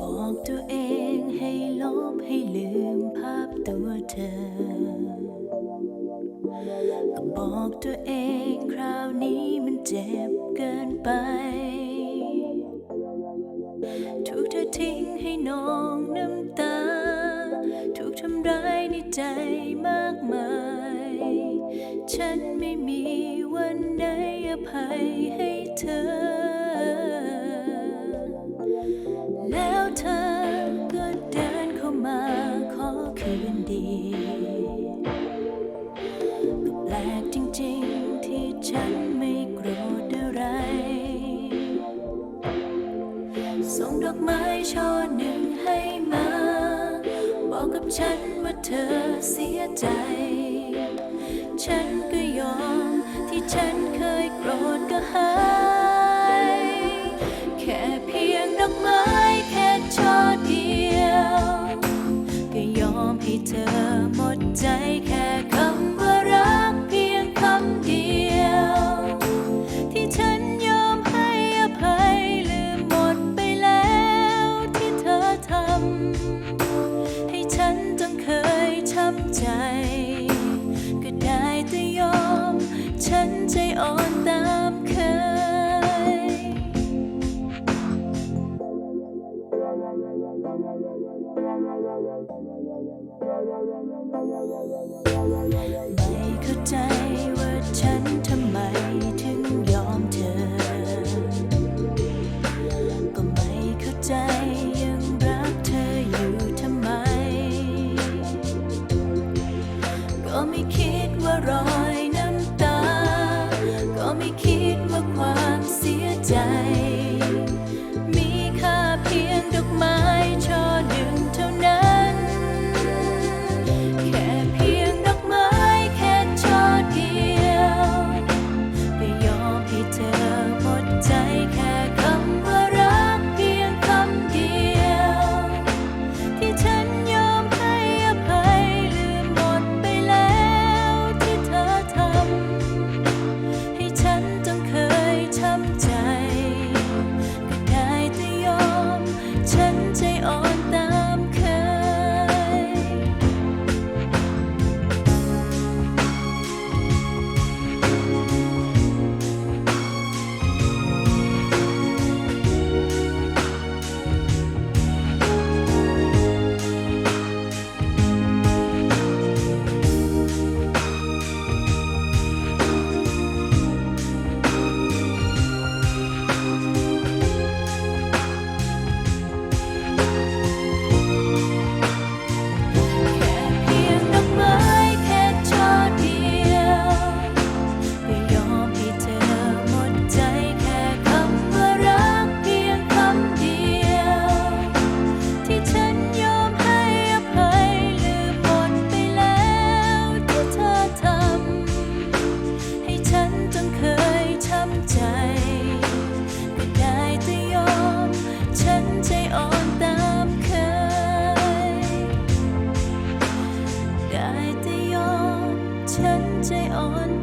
บอกตัวเองให้ลบให้ลืมภาพตัวเธอก็บอกตัวเองคราวนี้มันเจ็บเกินไปถูกเธอทิ้งให้นองน้ำตา ถูกทำร้ายในใจมากมาย ภัยให้เธอ แล้วเธอก็เดินเข้ามาขอคืนดีก็แปลกจริงๆที่ฉันไม่โกรธอะไร ส่งดอกไม้ช่อหนึ่งให้มา บอกกับฉันว่าเธอเสียใจ ฉันก็ยอมที่ฉันเคย หาย แค่เพียงดอกไม้แค่ช่อเดียว ก็ยอมให้เธอหมดใจ ไม่เข้าใจว่าฉันทำไมถึงยอมเธอ ก็ไม่เข้าใจยังรักเธออยู่ทำไม ก็ไม่คิดว่ารอย ฉันใจอ่อน